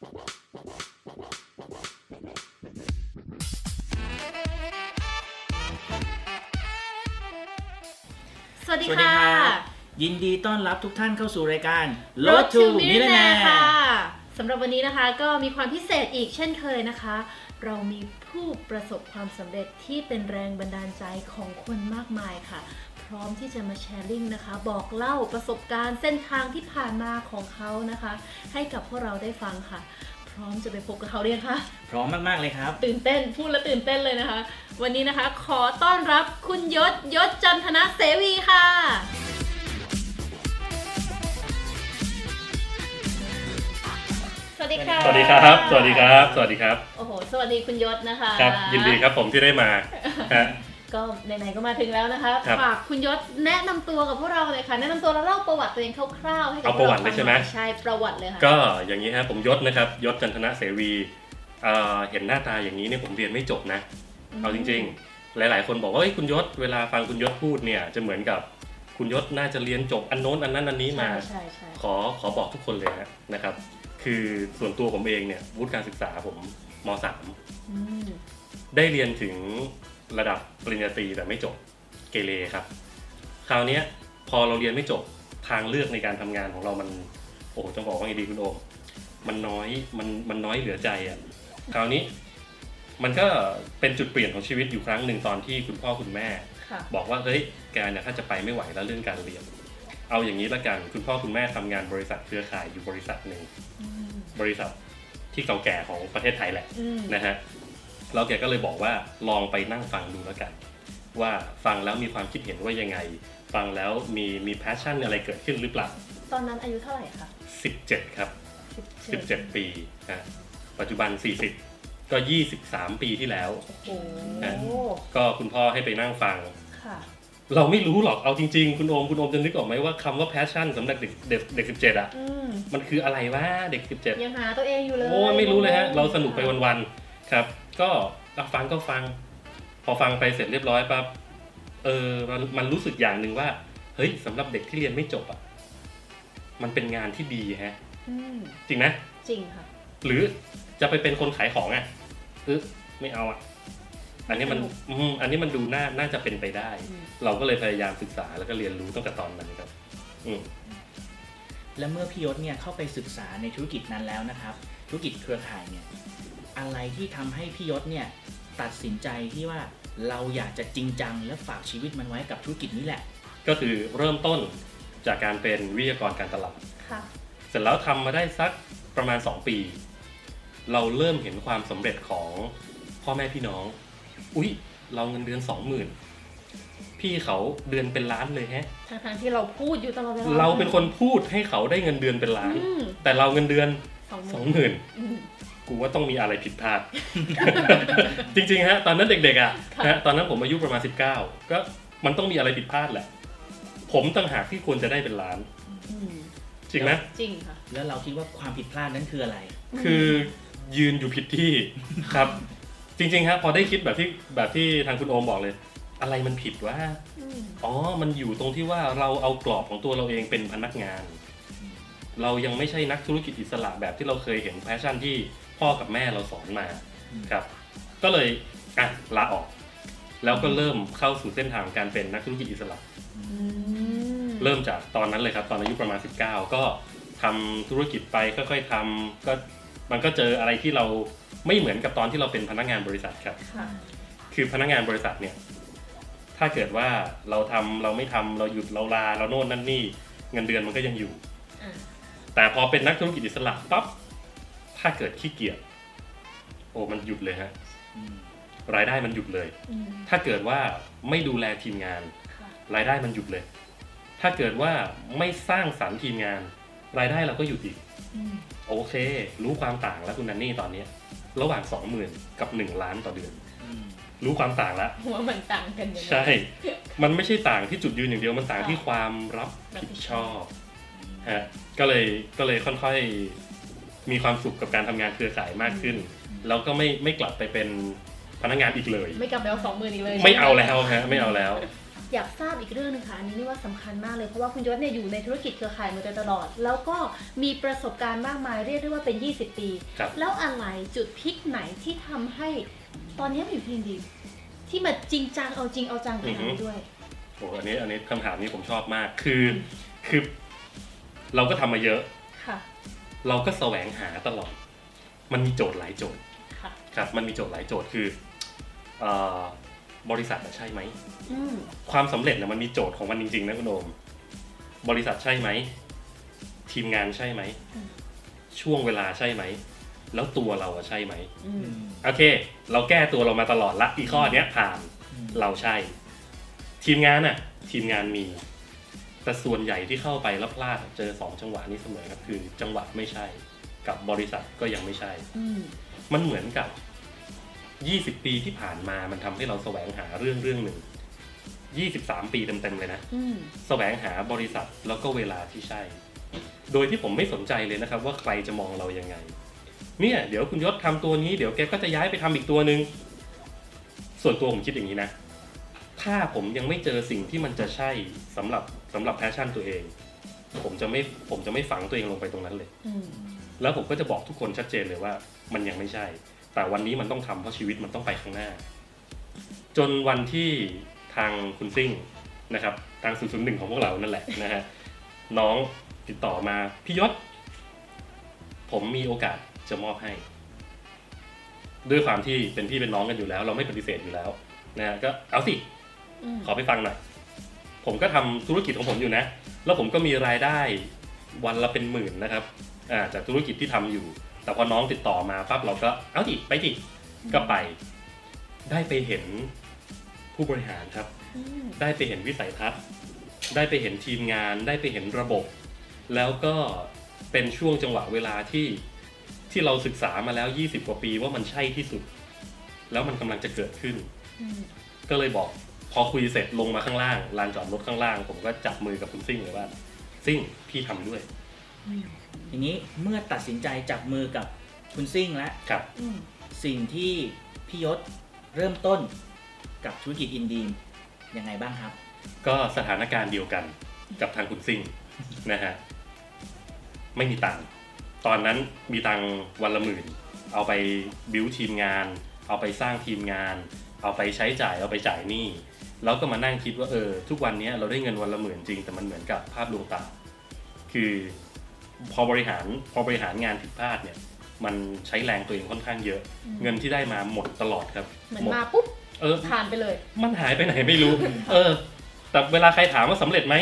สวัสดีสวัสดีค่ะ ครับยินดีต้อนรับทุกท่านเข้าสู่รายการ Road to Millionaire Millionaire ค่ะสำหรับวันนี้นะคะก็มีความพิเศษอีกเช่นเคยนะคะ เรามีผู้ประสบความสำเร็จที่เป็นแรงบันดาลใจของคนมากมายค่ะพ ร้อมที่จะมาแชร์ลิงนะคะ บอกเล่าประสบการณ์เส้นทางที่ผ่านมาของเขานะคะ ให้กับพวกเราได้ฟังค่ะ พร้อมจะไปพบกับเขาเรียงค่ะพร้อมมาก ๆ เลยครับ ตื่นเต้นพูดแล้วตื่นเต้นเลยนะคะ วันนี้นะคะ ขอต้อนรับคุณยศยศจันทนะเสวีค่ะ สวัสดีค่ะสวัสดีครับ สวัสดีครับ สวัสดีครับ โอ้โหสวัสดีคุณยศนะคะ ครับ ยินดีครับผมที่ได้มาฮะ ก็ไหนๆก็มาถึงแล้วนะคะครับฝากคุณยศแนะนำตัวกับพวกเราเลยค่ะ แนะนำตัวแล้วเล่าประวัติตัวเองคร่าวๆให้กับเอาประวัติเลยใช่ไหมพกราฟังน่อยใช่ประวัติเลยค่ะก็อย่างนี้ฮะผมยศนะครับยศจันทนะเสวีเอ่อเห็นหน้าตาอย่างนี้เนี่ยผมเรียนไม่จบนะ เอาจริงๆ หลายๆ คนบอกว่าเฮ้ยคุณยศเวลาฟังคุณยศพูดเนี่ยจะเหมือนกับคุณยศน่าจะเรียนจบอันโน้นอันนั้นอันนี้มา ใช่ใช่ใช่ขอขอบอกทุกคนเลยฮะนะครับ คือส่วนตัวผมเองเนี่ยวุฒิการศึกษาผมมอืม .3 ได้เรียนถึง ระดับปริญญาตรีแต่ไม่จบเกเรครับ คราวเนี้ยพอเราเรียนไม่จบทางเลือกในการทำงานของเรามันโอ้โหต้องบอกว่าไงดีคุณโอมมันน้อยมันมันน้อยเหลือใจอะ่ะคราวนี้มันก็เป็นจุดเปลี่ยนของชีวิตอยู่ครั้งหนึ่งตอนที่คุณพ่อคุณแม่ค่ะบอกว่าเฮ้ยแกเนี่ยถ้าจะไปไม่ไหวแล้วเรื่องการเรียน เอาอย่างนี้ละกันคุณพ่อคุณแม่ทำงานบริษัทเครือข่ายอยู่บริษัทหนึ่งอืมบริษัทที่เก่าแก่ของประเทศไทยแหละอืมนะฮะ แล้วแกก็เลยบอกว่าลองไปนั่งฟังดูแล้วกัน ว่าฟังแล้วมีความคิดเห็นว่ายังไง ฟังแล้วมีมีแพชชั่นอะไรเกิดขึ้นหรือเปล่า ตอนนั้นอายุเท่าไหร่คะ17 ครับ 17 17ปีฮะปัจจุบัน 40 ก็ 23 ปีที่แล้วโอ้โหก็คุณพ่อให้ไปนั่งฟัง ค่ะ เราไม่รู้หรอกเอาจริงๆ คุณโอมคุณโอมจะนึกออกไหมว่าคำว่าแพชชั่นสำหรับเด็กเด็กเด็ก17อะ อืมมันคืออะไรวะเด็ก 17 ยังหาตัวเองอยู่เลยโอ้ไม่รู้เลยฮะ เราสนุกไปวันๆ ครับ ก็อะฟังก็ฟัง พอฟังไปเสร็จเรียบร้อยปั๊บเออมันมันรู้สึกอย่างหนึ่งว่า เฮ้ยสำหรับเด็กที่เรียนไม่จบอะมันเป็นงานที่ดีฮะอืมจริงไหมจริงค่ะ หรือจะไปเป็นคนขายของอะเออไม่เอาอะอันนี้มันสนุกอืมอันนี้มันดูน่าน่าจะเป็นไปได้อืมเราก็เลยพยายามศึกษาแล้วก็เรียนรู้ตั้งแต่ตอนนั้นครับอืมและเมื่อพี่ยศเนี่ยเข้าไปศึกษาในธุรกิจนั้นแล้วนะครับ ธุรกิจเครือข่ายเนี่ย อะไรที่ทำให้พี่ยศเนี่ยตัดสินใจที่ว่าเราอยากจะจริงจังและฝากชีวิตมันไว้กับธุรกิจนี้แหละ ก็คือเริ่มต้นจากการเป็นวิทยากรการตลาดค่ะเสร็จแล้วทำมาได้สักประมาณ 2 ปี เราเริ่มเห็นความสำเร็จของพ่อแม่พี่น้อง อุ๊ย เราเงินเดือนสองหมื่นพี่เขาเดือนเป็นล้านเลยแฮะทางทางๆที่เราพูดอยู่ตลอดเวลาเราเป็นคนพูดให้เขาได้เงินเดือนเป็นล้านอืมแต่เราเงินเดือนสองสองหหมื่นมื่นอืม กูว่าต้องมีอะไรผิดพลาด จริงๆฮะตอนนั้นเด็กๆอะค่ะนะตอนนั้นผมอายุประมาณ 19 ก็มันต้องมีอะไรผิดพลาดแหละ ผมต่างหากที่ควรจะได้เป็นล้านอืมจริงไหมจริงค่ะ แล้วเราคิดว่าความผิดพลาดนั้นคืออะไร คือยืนอยู่ผิดที่ครับ จริงๆครับพอได้คิดแบบที่แบบที่ทางคุณโอมบอกเลย อะไรมันผิดว่าอืมอ๋อ มันอยู่ตรงที่ว่าเราเอากรอบของตัวเราเองเป็นพนักงาน เรายังไม่ใช่นักธุรกิจอิสระแบบที่เราเคยเห็นแพชชั่นที่ พ่อกับแม่เราสอนมาอืมครับ ก็เลยอะลาออก แล้วก็เริ่มเข้าสู่เส้นทางการเป็นนักธุรกิจอิสระอืมเริ่มจากตอนนั้นเลยครับ ตอนอายุประมาณ 19 ก็ทำธุรกิจไปค่อยๆทำก็มันก็เจออะไรที่เราไม่เหมือนกับตอนที่เราเป็นพนักงานบริษัทครับค่ะคือพนักงานบริษัทเนี่ย ถ้าเกิดว่าเราทำเราไม่ทำเราหยุดเราลาเราโน่นนั่นนี่ เงินเดือนมันก็ยังอยู่อะแต่พอเป็นนักธุรกิจอิสระปั๊บ ถ้าเกิดขี้เกียจโอ้มันหยุดเลยฮะอืมรายได้มันหยุดเลยอืมถ้าเกิดว่าไม่ดูแลทีมงานค่ะรายได้มันหยุดเลย ถ้าเกิดว่าไม่สร้างสรรค์ทีมงาน รายได้เราก็หยุดอีกอืมโอเค รู้ความต่างแล้วคุณนันนี่ตอนเนี้ยระหว่าง20,000กับ1ล้านต่อเดือนอืมรู้ความต่างแล้วหัวมันต่างกันยังไงใช่ มันไม่ใช่ต่างที่จุดยืนอย่างเดียวมันต่างค่ะที่ความรับรับผิผิดดชชออบบฮะก็เลยก็เลยค่อยๆ มีความสุขกับการทำงานเครือข่ายมากขึ้น แล้วก็ไม่ไม่กลับไปเป็นพนักงานอีกเลย ไม่กลับไปเอาสองหมื่นอีกเลยไม่ใช่หเอาแล้วฮะไม่เอาแล้ว อยากทราบอีกเรื่องหนึงค่ะอันนี้นี่ว่าสำคัญมากเลยเพราะว่าคุณยศเนี่ยอยู่ในธุรกิจเครือข่ายมาโดยตลอด แล้วก็มีประสบการณ์มากมายเรียกได้ว่าเป็น 20 ปี ครับ แล้วอะไรจุดพลิกไหนที่ทำให้ตอนนี้มาอยู่ที่ดีที่มาจริงจังเอาจริงเอาจังกับทางนี้ด้วย โอ้อันนี้อันนี้คำถามนี้ผมชอบมากคือ คือ เราก็ทำมาเยอะค่ะ เราก็แสวงหาตลอด มันมีโจทย์หลายโจทย์ค่ะครับ มันมีโจทย์หลายโจทย์คือเอ่อบริษัทน่ะใช่ไหม อืมความสำเร็จเนี่ยมันมีโจทย์ของมันจริงๆนะคุณโอม บริษัทใช่ไหม ทีมงานใช่ไหม ช่วงเวลาใช่ไหม แล้วตัวเราอะใช่ไหม อือืมมโอเค เราแก้ตัวเรามาตลอดละอีข้อเนี้ยผ่านอืมเราใช่ ทีมงานน่ะ ทีมงานมี แต่ส่วนใหญ่ที่เข้าไปแล้วพลาดเจอสองจังหวะนี้เสมอครับคือ จังหวะไม่ใช่ กับบริษัทก็ยังไม่ใช่ อืมมันเหมือนกับ 20 ปีที่ผ่านมามันทำให้เราแสวงหาเรื่องเรื่องหนึ่ง 23 ปีเต็มๆเลยนะ อืมแสวงหาบริษัทแล้วก็เวลาที่ใช่ โดยที่ผมไม่สนใจเลยนะครับ ว่าใครจะมองเรายังไง เนี่ย เดี๋ยวคุณยศทำตัวนี้เดี๋ยวแกก็จะย้ายไปทำอีกตัวหนึ่ง ส่วนตัวผมคิดอย่างนี้นะ ถ้าผมยังไม่เจอสิ่งที่มันจะใช่สำหรับสำหรับแพชชั่นตัวเอง ผมจะไม่ผมจะไม่ฝังตัวเองลงไปตรงนั้นเลยอืมแล้วผมก็จะบอกทุกคนชัดเจนเลยว่า มันยังไม่ใช่ แต่วันนี้มันต้องทำเพราะชีวิตมันต้องไปข้างหน้า จนวันที่ทางคุณซิ่งนะครับ ทาง001ของพวกเรานั่นแหละนะฮะน้องติดต่อมาพี่ยศ ผมมีโอกาสจะมอบให้ ด้วยความที่เป็นพี่เป็นน้องกันอยู่แล้ว เราไม่ปฏิเสธอยู่แล้วนะฮะก็เอาสิอืม ขอไปฟังหน่อย ผมก็ทำธุรกิจของผมอยู่นะ แล้วผมก็มีรายได้วันละเป็นหมื่นนะครับอ่าจากธุรกิจที่ทำอยู่ แต่พอน้องติดต่อมาปั๊บเราก็เอาดิไปดิก็ไป ได้ไปเห็นผู้บริหารครับอืมได้ไปเห็นวิสัยทัศน์ ได้ไปเห็นทีมงาน ได้ไปเห็นระบบ แล้วก็เป็นช่วงจังหวะเวลาที่ที่เราศึกษามาแล้ว 20 กว่าปีว่ามันใช่ที่สุด แล้วมันกำลังจะเกิดขึ้นอืมก็เลยบอก พอคุยเสร็จลงมาข้างล่างลานจอดรถข้างล่าง ผมก็จับมือกับคุณซิ่งเลยว่าซิ่งพี่ทำด้วยอืมทีนี้เมื่อตัดสินใจจับมือกับคุณซิ่งแล้วครับอืมสิ่งที่พี่ยศเริ่มต้นกับธุรกิจอินดีมยังไงบ้างครับ ก็สถานการณ์เดียวกันกับทางคุณซิ่งนะฮะไม่มีตังค์ตอนนั้นมีตังค์วันละหมื่น เอาไปบิวทีมงาน เอาไปสร้างทีมงาน เอาไปใช้จ่ายเอาไปจ่ายหนี้แล้วก็มานั่งคิดว่าเออทุกวันนี้เราได้เงินวันละหมื่นจริง แต่มันเหมือนกับภาพลวงตา คือพอบริหารพอบริหารงานผิดพลาดเนี่ย มันใช้แรงตัวเองค่อนข้างเยอะ เงินที่ได้มาหมดตลอดครับเหมือนหมดมาปุ๊บเออผ่านไปเลย มันหายไปไหนไม่รู้ เออ แต่เวลาใครถามว่าสำเร็จไหม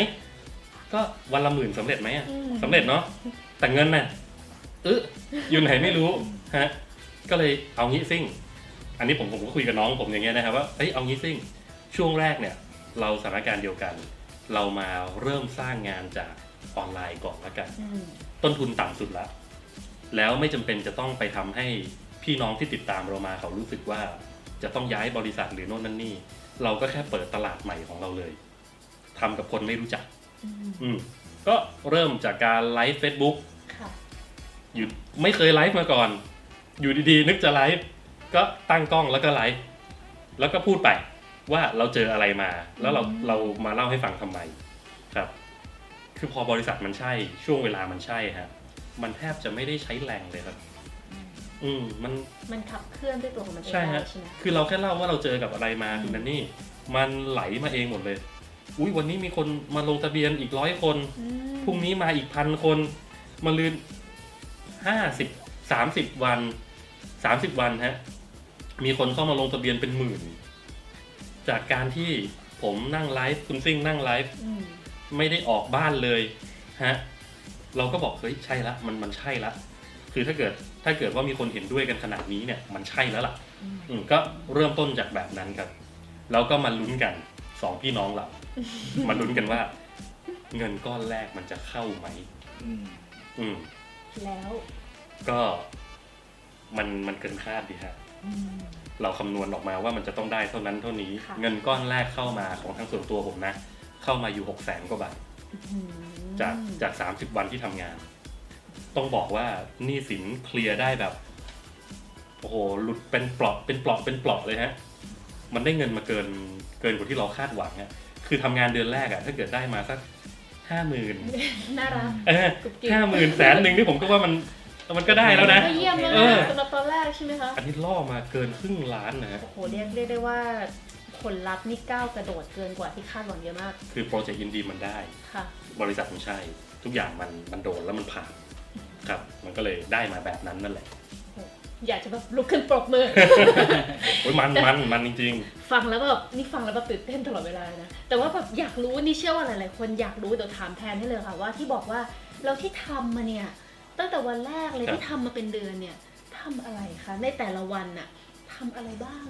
ก็วันละหมื่นสำเร็จไหมอะอืมสำเร็จเนาะแต่เงินน่ะเอออยู่ไหนไม่รู้ฮะก็เลยเอางี้ซิ่ง อันนี้ผมผมก็คุยกับน้องผมอย่างเงี้ยนะครับว่าเอ้ยเอางี้ซิ่งช่วงแรกเนี่ยเราสถานการณ์เดียวกัน เรามาเริ่มสร้างงานจากออนไลน์ก่อนละกันอืมต้นทุนต่ำสุดละ แล้วไม่จำเป็นจะต้องไปทำให้พี่น้องที่ติดตามเรามาเขารู้สึกว่าจะต้องย้ายบริษัทหรือโน่นนั่นนี่ เราก็แค่เปิดตลาดใหม่ของเราเลยทำกับคนไม่รู้จัก อืมอืมก็เริ่มจากการไลฟ์ Facebook ค่ะอยู่ไม่เคยไลฟ์มาก่อน อยู่ดีๆ นึกจะไลฟ์ ก็ตั้งกล้องแล้วก็ไลฟ์แล้วก็พูดไปว่าเราเจออะไรมา แล้วเราอืมเรามาเล่าให้ฟังทำไมครับ คือพอบริษัทมันใช่ช่วงเวลามันใช่ฮะมันแทบจะไม่ได้ใช้แรงเลยครับ อืมมันมันขับเคลื่อนด้วยตัวของมันเองใช่ได้ฮะใช่ไหมคือเราแค่เล่าว่าเราเจอกับอะไรมาอืมคุณนันนี่มันไหลมาเองหมดเลย อุ้ยวันนี้มีคนมาลงทะเบียนอีกร้อยคนอืมพรุ่งนี้มาอีกพันคนมาลืนห้าสิบสามสิบวันสามสิบวันฮะ มีคนเข้ามาลงทะเบียนเป็นหมื่น จากการที่ผมนั่งไลฟ์คุณซิ่งนั่งไลฟ์อืมไม่ได้ออกบ้านเลยฮะเราก็บอกเฮ้ยใช่ละมันมันใช่ละคือถ้าเกิดถ้าเกิดว่ามีคนเห็นด้วยกันขนาดนี้เนี่ยมันใช่แล้วล่ะ อืมอืมก็เริ่มต้นจากแบบนั้นครับ แล้วก็มาลุ้นกันสองพี่น้องเรา มาลุ้นกันว่า เงินก้อนแรกมันจะเข้าไหม อืมอืมแล้วก็มันมันเกินคาดดีฮะอืม เราคำนวณออกมาว่ามันจะต้องได้เท่านั้นเท่านี้ ค่ะ เงินก้อนแรกเข้ามาของทางส่วนตัวผมนะ เข้ามาอยู่หกแสนกว่าบาท อืมจากจากสามสิบวันที่ทำงาน ต้องบอกว่าหนี้สินเคลียร์ได้แบบ โอ้โหหลุดเป็นเปลอกเป็นเปลอกเป็นเปลอกเลยฮะ มันได้เงินมาเกินเกินกว่าที่เราคาดหวังฮะคือทำงานเดือนแรกอะถ้าเกิดได้มาสักห้าหมื่นน่ารัก เออกรุบกริบห้าหมื่นแสนหนึ่งนี่ผมก็ว่ามัน มันก็ได้แล้วนะ ก็เยี่ยมแล้วเออนะสำหรับตอนแรกใช่ไหมคะ อันนี้ล่อมาเกินครึ่งล้านนะฮะ โอ้โหเรียกเรียกได้ว่าผลลัพธ์นี่ก้าวกระโดดเกินกว่าที่คาดหวังเยอะมากคือโปรเจกต์อินดีมันได้ ค่ะ บริษัทมันใช่ ทุกอย่างมันมันโดนแล้วมันผ่านครับ มันก็เลยได้มาแบบนั้นนั่นแหละอยากจะแบบลุกขึ้นปรบมือ โอ้ยมันมันมันจริง ฟังแล้วแบบนี่ฟังแล้วแบบตื่นเต้นตลอดเวลาเลยนะ แต่ว่าแบบอยากรู้นี่เชื่อว่าหลายๆคนอยากรู้เดี๋ยวถามแทนให้เลยค่ะว่าที่บอกว่าเราที่ทำมาเนี่ย ตั้งแต่วันแรกเลยครับ ที่ทำมาเป็นเดือนเนี่ยทำอะไรคะในแต่ละวันน่ะทำอะไรบ้าง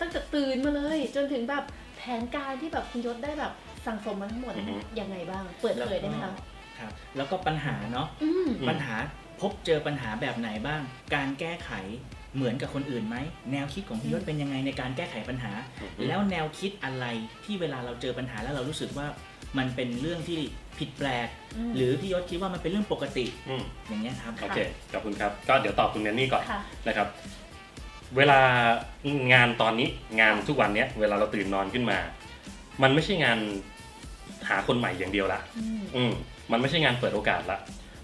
ตั้งแต่ตื่นมาเลย จนถึงแบบแผนการที่แบบคุณยศได้แบบสั่งสมมาทั้งหมดอือฮึ ยังไงบ้าง เปิดเผยได้ไหมคะครับแล้วก็ปัญหาเนาะอืม อืม ปัญหาพบเจอปัญหาแบบไหนบ้าง การแก้ไขเหมือนกับคนอื่นไหมแนวคิดของพี่ยศเป็นยังไงในการแก้ไขปัญหาๆแล้วแนวคิดอะไรที่เวลาเราเจอปัญหาแล้วเรารู้สึกว่า มันเป็นเรื่องที่ผิดแปลกมหรือพี่ยศคิดว่ามันเป็นเรื่องปกติอืม อย่างเงี้ยครับ โอเค ขอบคุณครับ ก็เดี๋ยวตอบคุณแนนนี่ก่อนค่ะ นะครับ เวลางานตอนนี้งานทุกวันเนี้ยเวลาเราตื่นนอนขึ้นมา มันไม่ใช่งานหาคนใหม่อย่างเดียวละ อืม อืมมันไม่ใช่งานเปิดโอกาสละ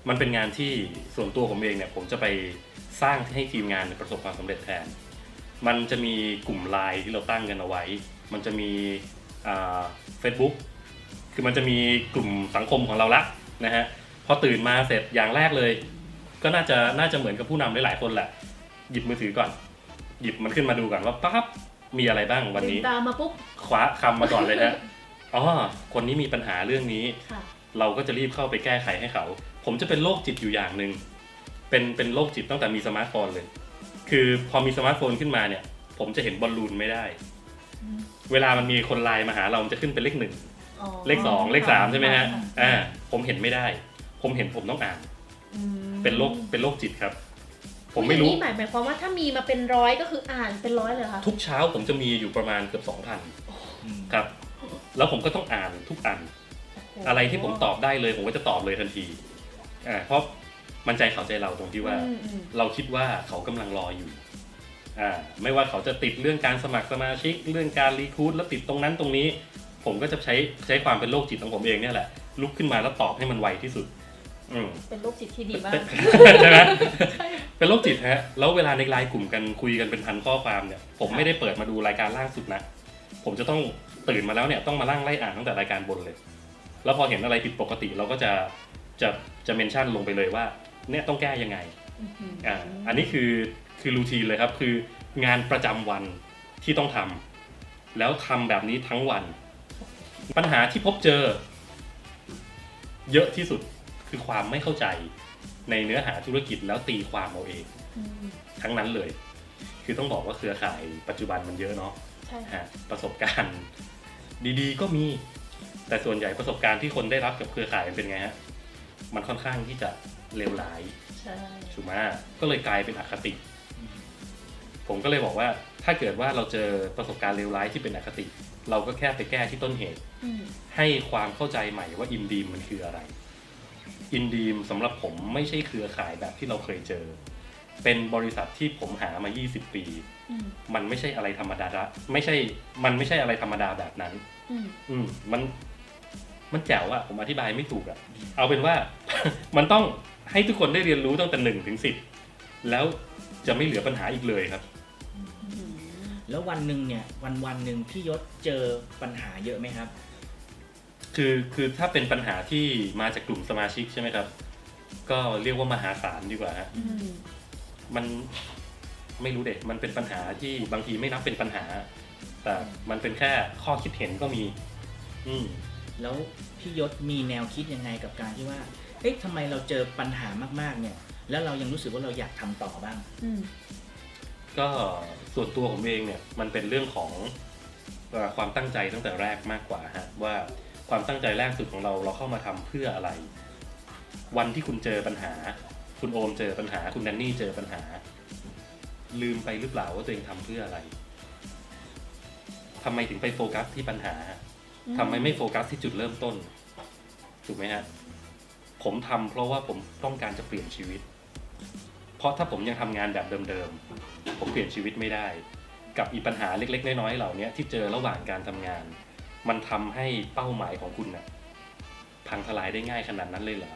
มันเป็นงานที่ส่วนตัวผมเองเนี่ย ผมจะไปสร้างให้ทีมงานประสบความสำเร็จแทน มันจะมีกลุ่มไลน์ที่เราตั้งกันเอาไว้ มันจะมีเฟซบุ๊ก คือมันจะมีกลุ่มสังคมของเราละนะฮะพอตื่นมาเสร็จอย่างแรกเลย ก็น่าจะน่าจะเหมือนกับผู้นำหลายๆคนแหละ หยิบมือถือก่อน หยิบมันขึ้นมาดูก่อนว่าปั๊บมีอะไรบ้างวันลืนี้มตามมาปุ๊บ คว้าคำมาก่อนเลยฮะ อ๋อ คนนี้มีปัญหาเรื่องนี้ ค่ะ เราก็จะรีบเข้าไปแก้ไขให้เขา ผมจะเป็นโรคจิตอยู่อย่างหนึ่ง เป็น เป็นโรคจิตตั้งแต่มีสมาร์ทโฟนเลย คือพอมีสมาร์ทโฟนขึ้นมาเนี่ย ผมจะเห็นบอลลูนไม่ได้ อืม เวลามันมีคนไลน์มาหาเรา มันจะขึ้นเป็นเลขหนึ่งอ๋อ เลขสองเลขสามใช่ไหมฮะค่อ่าผมเห็นไม่ได้ ผมเห็นผมต้องอ่านอืมเป็นโรคเป็นโรคจิตครับ ผมไม่รู้นี่หมายหมายความว่าถ้ามีมาเป็นร้อยก็คืออ่านเป็นร้อยเลยเหรอคะทุกเช้าผมจะมีอยู่ประมาณเกือบสองพันอืมครับ แล้วผมก็ต้องอ่านทุกอัน อะไรที่ผมตอบได้เลย ผมก็จะตอบเลยทันทีอ่าเพราะมันใจเขาใจเราตรงที่ว่าอืมอืมเราคิดว่าเขากำลังรออยู่อ่าไม่ว่าเขาจะติดเรื่องการสมัครสมาชิกเรื่องการรีคูดแล้วติดตรงนั้นตรงนี้ ผมก็จะใช้ใช้ความเป็นโรคจิตของผมเองเนี่ยแหละ ลุกขึ้นมาแล้วตอบให้มันไวที่สุด อืม เป็นโรคจิตที่ดีมาก ใช่ไหมเป็นโรคจิตฮะ แล้วเวลาในไลน์กลุ่มกันคุยกันเป็นพันข้อความเนี่ย ผมไม่ได้เปิดมาดูรายการล่างสุดนะ ผมจะต้องตื่นมาแล้วเนี่ยต้องมาล่างไล่อ่านตั้งแต่รายการบนเลย แล้วพอเห็นอะไรผิดปกติเราก็จะจะจะเมนชั่นลงไปเลยว่า เนี่ยต้องแก้ยังไง อ่า อันนี้คือคือรูทีนเลยครับ คืองานประจำวันที่ต้องทำแล้วทำแบบนี้ทั้งวัน ปัญหาที่พบเจอ เยอะที่สุดคือความไม่เข้าใจในเนื้อหาธุรกิจแล้วตีความเอาเองอืมทั้งนั้นเลย คือต้องบอกว่าเครือข่ายปัจจุบันมันเยอะเนาะใช่ค่ะฮะประสบการณ์ ดีๆ ก็มี แต่ส่วนใหญ่ประสบการณ์ที่คนได้รับกับเครือข่ายมันเป็นไงฮะมันค่อนข้างที่จะเลวร้ายใช่ถูกไหมก็เลยกลายเป็นอคติ ผมก็เลยบอกว่าถ้าเกิดว่าเราเจอประสบการณ์เลวร้ายที่เป็นอคติ เราก็แค่ไปแก้ที่ต้นเหตุอืมให้ความเข้าใจใหม่ว่าอินดีมมันคืออะไร อินดีมสำหรับผมไม่ใช่เครือข่ายแบบที่เราเคยเจอ เป็นบริษัทที่ผมหามา 20 ปีอืมมันไม่ใช่อะไรธรรมดาละไม่ใช่ มันไม่ใช่อะไรธรรมดาแบบนั้นอืมอืมมัน มันแจ๋วอะผมอธิบายไม่ถูกอะเอาเป็นว่า มันต้องให้ทุกคนได้เรียนรู้ตั้งแต่หนึ่งถึงสิบแล้วจะไม่เหลือปัญหาอีกเลยครับอืม แล้ววันหนึ่งเนี่ยวันวันหนึ่งพี่ยศเจอปัญหาเยอะไหมครับ คือคือถ้าเป็นปัญหาที่มาจากกลุ่มสมาชิกใช่ไหมครับ ก็เรียกว่ามหาศาลดีกว่าฮะอืมมันไม่รู้เด็กมันเป็นปัญหาที่บางทีไม่นับเป็นปัญหา แต่มันเป็นแค่ข้อคิดเห็นก็มี อืมแล้วพี่ยศมีแนวคิดยังไงกับการที่ว่าเอ๊ะทำไมเราเจอปัญหามากๆ เนี่ย แล้วเรายังรู้สึกว่าเราอยากทำต่อบ้างอืม ก็ส่วนตัวผมเองเนี่ยมันเป็นเรื่องของความตั้งใจตั้งแต่แรกมากกว่าฮะว่าความตั้งใจแรกสุดของเราเราเข้ามาทำเพื่ออะไร วันที่คุณเจอปัญหา คุณโอมเจอปัญหา คุณแดนนี่เจอปัญหา ลืมไปหรือเปล่าว่าตัวเองทำเพื่ออะไรทำไมถึงไปโฟกัสที่ปัญหาทำไมไม่โฟกัสที่จุดเริ่มต้นถูกไหมฮะผมทำเพราะว่าผมต้องการจะเปลี่ยนชีวิต ราะถ้าผมยังทำงานแบบเดิมๆ ผมเปลี่ยนชีวิตไม่ได้ กับอีปัญหาเล็ก ๆ น้อยๆเหล่านี้ที่เจอระหว่างการทำงาน มันทำให้เป้าหมายของคุณน่ะพังทลายได้ง่ายขนาดนั้นเลยเหรอ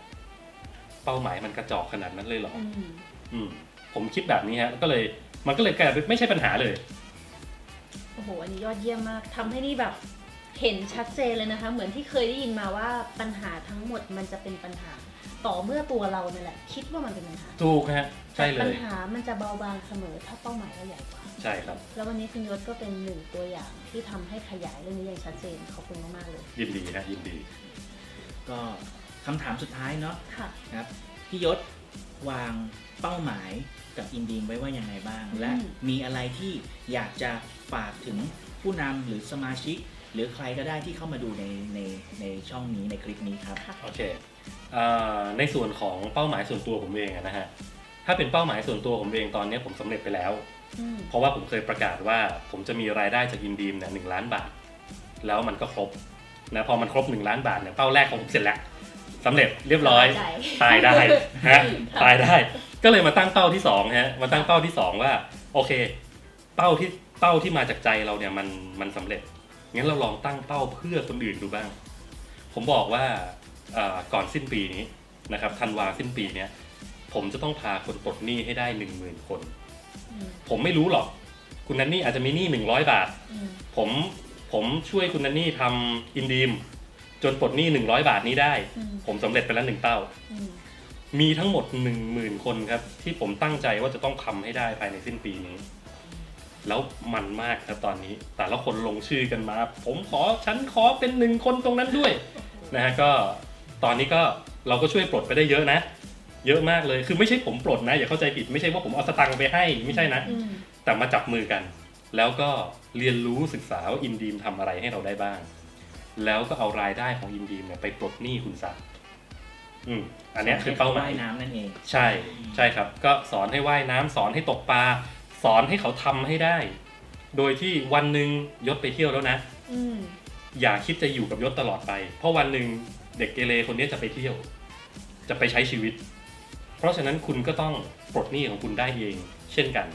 เป้าหมายมันกระจอกขนาดนั้นเลยเหรออืมอืมผมคิดแบบนี้ฮะก็เลยมันก็เลยกลายเป็นไม่ใช่ปัญหาเลยโอ้โหอันนี้ยอดเยี่ยมมากทำให้นี่แบบ เห็นชัดเจนเลยนะคะ เหมือนที่เคยได้ยินมาว่าปัญหาทั้งหมดมันจะเป็นปัญหา ต่อเมื่อตัวเราเนี่ยแหละ คิดว่ามันเป็นปัญหาถูกฮะใช่เลปัญยหามันจะเบาบางเสมอถ้าเป้าหมายเราใหญ่กว่า ใช่ครับ แล้ววันนี้คุณยศก็เป็นหนึ่งตัวอย่างที่ทำให้ขยายเรื่องนี้อย่างชัดเจนขอบคุณมากๆเลยยินดีฮะยินดี ก็คำถามสุดท้ายเนาะค่ะนะครับพี่ยศวางเป้าหมายกับอินดีมไว้ว่ายังไงบ้างอืมและมีอะไรที่อยากจะฝากถึงผู้นำหรือสมาชิก หรือใครก็ได้ที่เข้ามาดูในในในช่องนี้ในคลิปนี้ครับค่ะโอเคเอ่อในส่วนของเป้าหมายส่วนตัวผมเองอะนะฮะ ถ้าเป็นเป้าหมายส่วนตัวผมเองตอนนี้ผมสำเร็จไปแล้ว อืมเพราะว่าผมเคยประกาศว่าผมจะมีรายได้จากอินดีมเนี่ยหนึ่งล้านบาท แล้วมันก็ครบนะพอมันครบ 1 ล้านบาทเนี่ยเป้าแรกของผมเสร็จแล้วสำเร็จเรียบร้อย ใจ ตายได้ฮะตายได้ ก็เลยมาตั้งเป้าที่สองฮะมาตั้งเป้าที่สองว่า โอเค เป้าที่เป้าที่มาจากใจเราเนี่ยมันมันสำเร็จ งั้นเราลองตั้งเป้าเพื่อคนอื่นดูบ้าง ผมบอกว่าเอ่อก่อนสิ้นปีนี้นะครับธันวาสิ้นปีเนี้ยผมจะต้องพาคนปลดหนี้ให้ได้หนึ่งหมื่นคนอืมผมไม่รู้หรอก คุณนันนี่อาจจะมีหนี้หนึ่งร้อยบาทอืมผมผมช่วยคุณนันนี่ทำอินดีม จนปลดหนี้หนึ่งร้อยบาทนี้ได้อืมผมสำเร็จไปแล้วหนึ่งเป้าอืมมีทั้งหมดหนึ่งหมื่นคนครับ ที่ผมตั้งใจว่าจะต้องทำให้ได้ภายในสิ้นปีนี้ แล้วมันมากครับตอนนี้ แต่ละคนลงชื่อกันมา ผมขอฉันขอเป็นหนึ่งคนตรงนั้นด้วยนะฮะก็ตอนนี้ก็เราก็ช่วยปลดไปได้เยอะนะ เยอะมากเลยคือไม่ใช่ผมปลดนะ อย่าเข้าใจผิดไม่ใช่ว่าผมเอาสตังค์ไปให้ไม่ใช่นะอืมแต่มาจับมือกัน แล้วก็เรียนรู้ศึกษาว่าอินดีมทำอะไรให้เราได้บ้าง แล้วก็เอารายได้ของอินดีมเนี่ยไปปลดหนี้คุณซะอืมอันเนี้ยคือเป้าหมาย ว่ายน้ำนั่นเอง ใช่ใช่ครับ ก็สอนให้ว่ายน้ำสอนให้ตกปลา สอนให้เขาทำให้ได้ โดยที่วันหนึ่งยศไปเที่ยวแล้วนะอืมอย่าคิดจะอยู่กับยศตลอดไป เพราะวันหนึ่งเด็กเกเรคนนี้จะไปเที่ยว จะไปใช้ชีวิต เพราะฉะนั้นคุณก็ต้องปลดหนี้ของคุณได้เอง เช่นกัน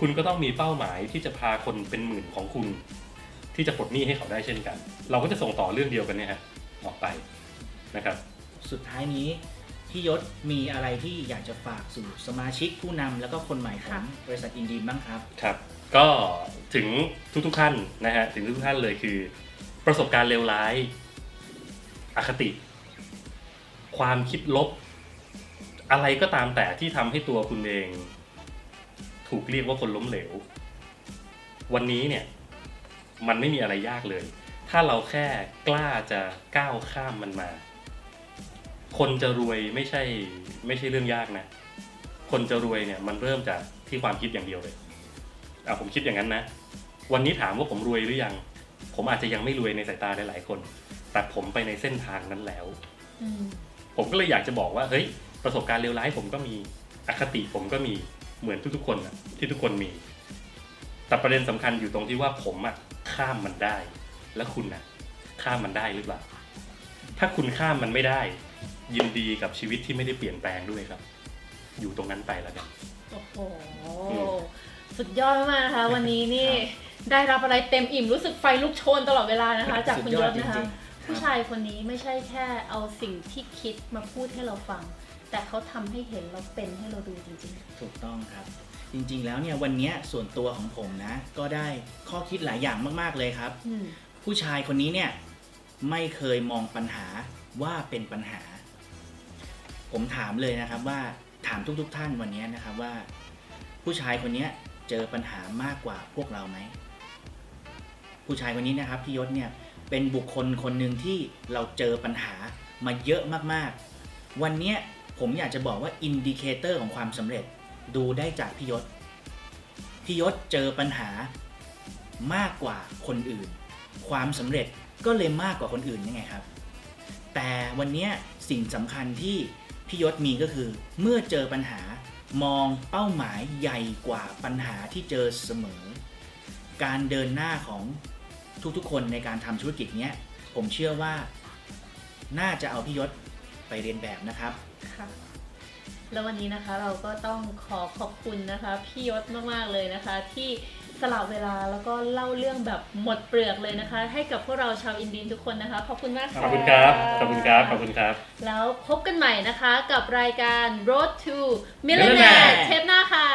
คุณก็ต้องมีเป้าหมายที่จะพาคนเป็นหมื่นของคุณ ที่จะปลดหนี้ให้เขาได้เช่นกัน เราก็จะส่งต่อเรื่องเดียวกันเนี่ยฮะออกไปนะครับ สุดท้ายนี้ พี่ยศมีอะไรที่อยากจะฝากสู่สมาชิกผู้นำแล้วก็คนใหม่ของบริษัทอินดีมบ้างครับ ครับ ก็ถึงทุกๆท่านนะฮะถึงทุกๆท่านเลยคือ ประสบการณ์เลวร้าย อคติ ความคิดลบ อะไรก็ตามแต่ที่ทำให้ตัวคุณเอง ถูกเรียกว่าคนล้มเหลว วันนี้เนี่ย มันไม่มีอะไรยากเลย ถ้าเราแค่กล้าจะก้าวข้ามมันมา คนจะรวยไม่ใช่ไม่ใช่เรื่องยากนะ คนจะรวยเนี่ยมันเริ่มจากที่ความคิดอย่างเดียวเลยอะผมคิดอย่างนั้นนะ วันนี้ถามว่าผมรวยหรือยัง ผมอาจจะยังไม่รวยในสายตาหลายๆคน แต่ผมไปในเส้นทางนั้นแล้วอืมผมก็เลยอยากจะบอกว่า เฮ้ย ประสบการณ์เลวร้ายผมก็มี อคติผมก็มี เหมือนทุกๆคนนะที่ทุกคนมี แต่ประเด็นสำคัญอยู่ตรงที่ว่าผมอะข้ามมันได้ แล้วคุณน่ะข้ามมันได้หรือเปล่า ถ้าคุณข้ามมันไม่ได้ ยินดีกับชีวิตที่ไม่ได้เปลี่ยนแปลงด้วยครับ อยู่ตรงนั้นไปแล้วกัน โอ้โหอืมสุดยอดมากๆนะคะวันนี้นี่ได้รับอะไรเต็มอิ่มรู้สึกไฟลุกโชนตลอดเวลานะคะ จากคุณยศนะคะสุดยอดจริงๆผู้ชายคนนี้ไม่ใช่แค่เอาสิ่งที่คิดมาพูดให้เราฟัง แต่เขาทำให้เห็นเราเป็นให้เราดูจริงถูกต้องครับ จริงๆแล้วเนี่ยวันเนี้ยส่วนตัวของผมนะ ก็ได้ข้อคิดหลายอย่างมากๆเลยครับๆอืมผู้ชายคนนี้เนี่ยไม่เคยมองปัญหาว่าเป็นปัญหา ผมถามเลยนะครับว่าถามทุกๆท่านวันนี้นะครับว่า ผู้ชายคนนี้เจอปัญหามากกว่าพวกเราไหมผู้ชายคนนี้นะครับพี่ยศเนี่ยเป็นบุคคลคนหนึ่งที่เราเจอปัญหามาเยอะมากๆ วันนี้ผมอยากจะบอกว่าอินดิเคเตอร์ของความสำเร็จดูได้จากพี่ยศพี่ยศเจอปัญหามากกว่าคนอื่น ความสำเร็จก็เลยมากกว่าคนอื่นยังไงครับ แต่วันนี้สิ่งสำคัญที่ พี่ยศมีก็คือ เมื่อเจอปัญหามองเป้าหมายใหญ่กว่าปัญหาที่เจอเสมอ การเดินหน้าของทุกๆ คนในการทำธุรกิจเนี้ย ผมเชื่อว่าน่าจะเอาพี่ยศไปเรียนแบบนะครับค่ะแล้ววันนี้นะคะเราก็ต้องขอขอบคุณนะคะพี่ยศมากๆเลยนะคะที่ สละเวลาแล้วก็เล่าเรื่องแบบหมดเปลือกเลยนะคะ ให้กับพวกเราชาวอินดีนทุกคนนะคะ ขอบคุณมากขค่ะอบคุณครับ ขอบคุณครับ ขอบคุณครับ แล้วพบกันใหม่นะคะกับรายการ Road to Millionaire Millionaire เทปหน้าค่ะ